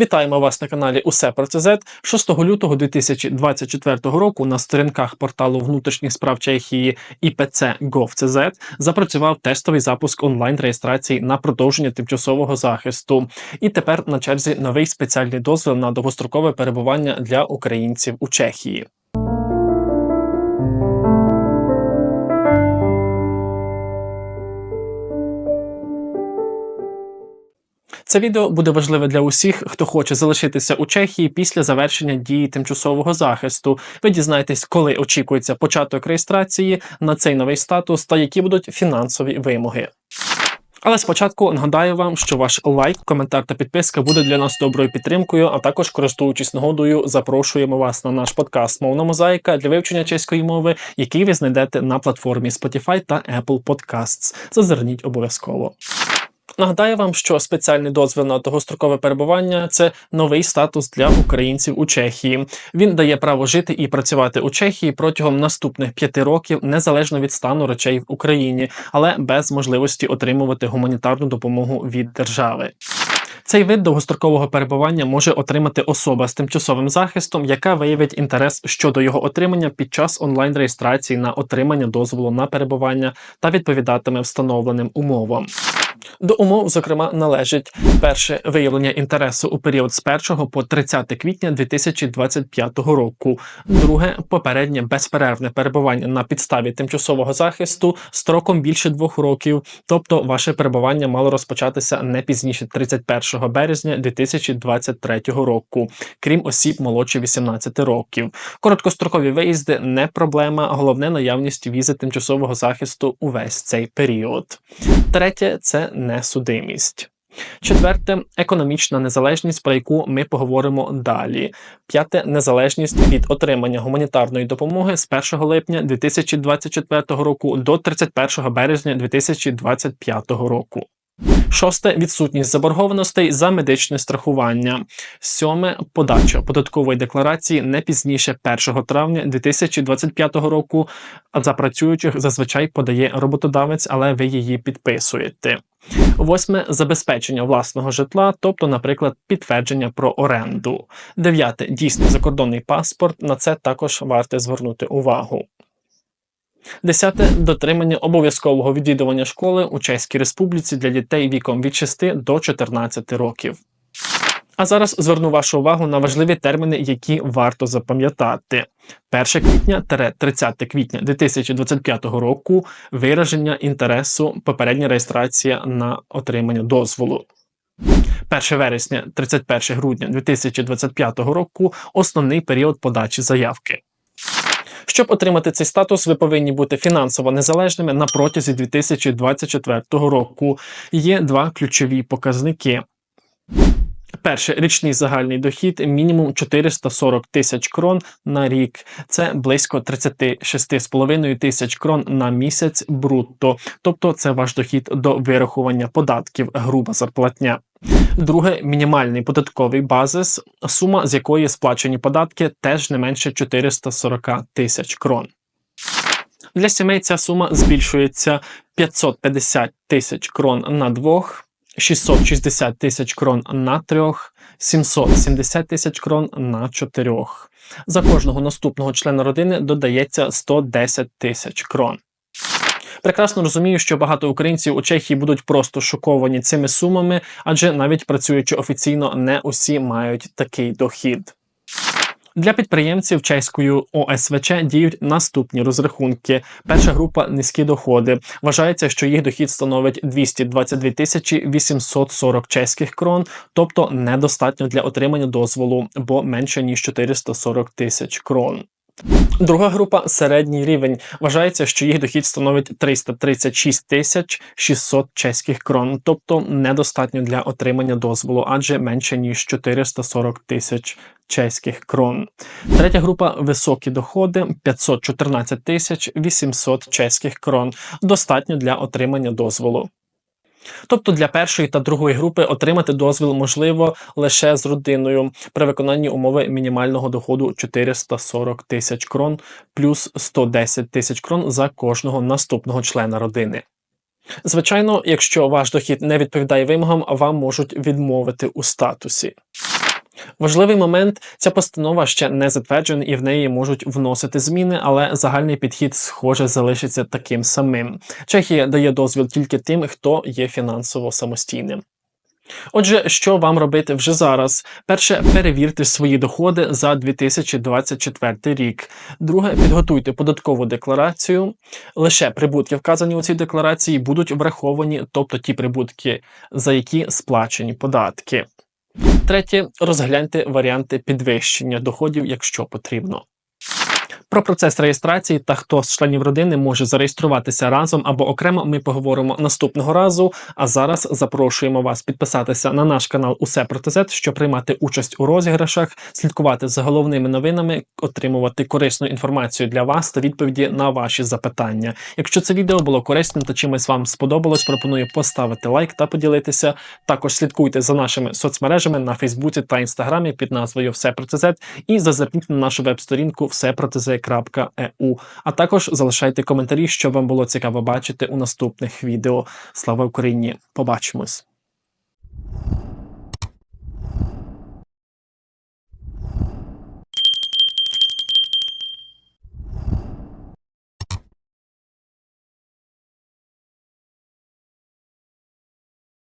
Вітаємо вас на каналі Усе про ЦЗ. 6 лютого 2024 року на сторінках порталу внутрішніх справ Чехії ІПЦ GovCZ запрацював тестовий запуск онлайн-реєстрації на продовження тимчасового захисту. І тепер на черзі новий спеціальний дозвіл на довгострокове перебування для українців у Чехії. Це відео буде важливе для усіх, хто хоче залишитися у Чехії після завершення дії тимчасового захисту. Ви дізнаєтесь, коли очікується початок реєстрації на цей новий статус та які будуть фінансові вимоги. Але спочатку нагадаю вам, що ваш лайк, коментар та підписка буде для нас доброю підтримкою. А також, користуючись нагодою, запрошуємо вас на наш подкаст Мовна мозаїка для вивчення чеської мови, який ви знайдете на платформі Spotify та Apple Podcasts. Зазирніть обов'язково. Нагадаю вам, що спеціальний дозвіл на довгострокове перебування це новий статус для українців у Чехії. Він дає право жити і працювати у Чехії протягом наступних п'яти років, незалежно від стану речей в Україні, але без можливості отримувати гуманітарну допомогу від держави. Цей вид довгострокового перебування може отримати особа з тимчасовим захистом, яка виявить інтерес щодо його отримання під час онлайн-реєстрації на отримання дозволу на перебування та відповідатиме встановленим умовам. До умов, зокрема, належить перше виявлення інтересу у період з 1 по 30 квітня 2025 року, друге попереднє безперервне перебування на підставі тимчасового захисту строком більше двох років, тобто ваше перебування мало розпочатися не пізніше 31 березня 2023 року, крім осіб молодші 18 років. Короткострокові виїзди не проблема, головне наявність візи тимчасового захисту увесь цей період. Третє це несудимість. Четверте економічна незалежність, про яку ми поговоримо далі. П'яте незалежність від отримання гуманітарної допомоги з 1 липня 2024 року до 31 березня 2025 року. Шосте відсутність заборгованостей за медичне страхування. Сьоме подача податкової декларації не пізніше 1 травня 2025 року. А за працюючих зазвичай подає роботодавець, але ви її підписуєте. Восьме забезпечення власного житла, тобто, наприклад, підтвердження про оренду. Дев'яте дійсний закордонний паспорт. На це також варто звернути увагу. Десяте дотримання обов'язкового відвідування школи у Чеській Республіці для дітей віком від 6 до 14 років. А зараз зверну вашу увагу на важливі терміни, які варто запам'ятати. 1 квітня 30 квітня 2025 року вираження інтересу, попередня реєстрація на отримання дозволу. 1 вересня 31 грудня 2025 року основний період подачі заявки. Щоб отримати цей статус, ви повинні бути фінансово незалежними на протязі 2024 року. Є два ключові показники. Перше річний загальний дохід мінімум 440 тисяч крон на рік. Це близько 36,5 тисяч крон на місяць брутто. Тобто це ваш дохід до вирахування податків, груба зарплатня. Друге мінімальний податковий базис, сума з якої сплачені податки теж не менше 440 тисяч крон. Для сімей ця сума збільшується 550 тисяч крон на двох. 660 тисяч крон на трьох, 770 тисяч крон на чотирьох. За кожного наступного члена родини додається 110 тисяч крон. Прекрасно розумію, що багато українців у Чехії будуть просто шоковані цими сумами, адже навіть працюючи офіційно, не усі мають такий дохід. Для підприємців чеською ОСВЧ діють наступні розрахунки. Перша група низькі доходи. Вважається, що їх дохід становить 222 тисячі 840 чеських крон, тобто недостатньо для отримання дозволу, бо менше ніж 440 тисяч крон. Друга група середній рівень. Вважається, що їх дохід становить 336 тисяч 600 чеських крон, тобто недостатньо для отримання дозволу, адже менше ніж 440 тисяч чеських крон. Третя група високі доходи 514 тисяч 800 чеських крон. Достатньо для отримання дозволу. Тобто для першої та другої групи отримати дозвіл можливо лише з родиною при виконанні умови мінімального доходу 440 тисяч крон плюс 110 тисяч крон за кожного наступного члена родини. Звичайно, якщо ваш дохід не відповідає вимогам, вам можуть відмовити у статусі. Важливий момент: ця постанова ще не затверджена і в неї можуть вносити зміни, але загальний підхід, схоже, залишиться таким самим. Чехія дає дозвіл тільки тим, хто є фінансово самостійним. Отже, що вам робити вже зараз? Перше, перевірте свої доходи за 2024 рік. Друге, підготуйте податкову декларацію. Лише прибутки, вказані у цій декларації, будуть враховані, тобто ті прибутки, за які сплачені податки. Третє, розгляньте варіанти підвищення доходів, якщо потрібно. Про процес реєстрації та хто з членів родини може зареєструватися разом або окремо. Ми поговоримо наступного разу. А зараз запрошуємо вас підписатися на наш канал Усе про ТЗ, щоб приймати участь у розіграшах, слідкувати за головними новинами, отримувати корисну інформацію для вас та відповіді на ваші запитання. Якщо це відео було корисним та чимось вам сподобалось, пропоную поставити лайк та поділитися. Також слідкуйте за нашими соцмережами на Фейсбуці та Інстаграмі під назвою Все про ТЗ і зазирніть на нашу веб-сторінку всепротез.eu. А також залишайте коментарі, що вам було цікаво бачити у наступних відео. Слава Україні! Побачимось!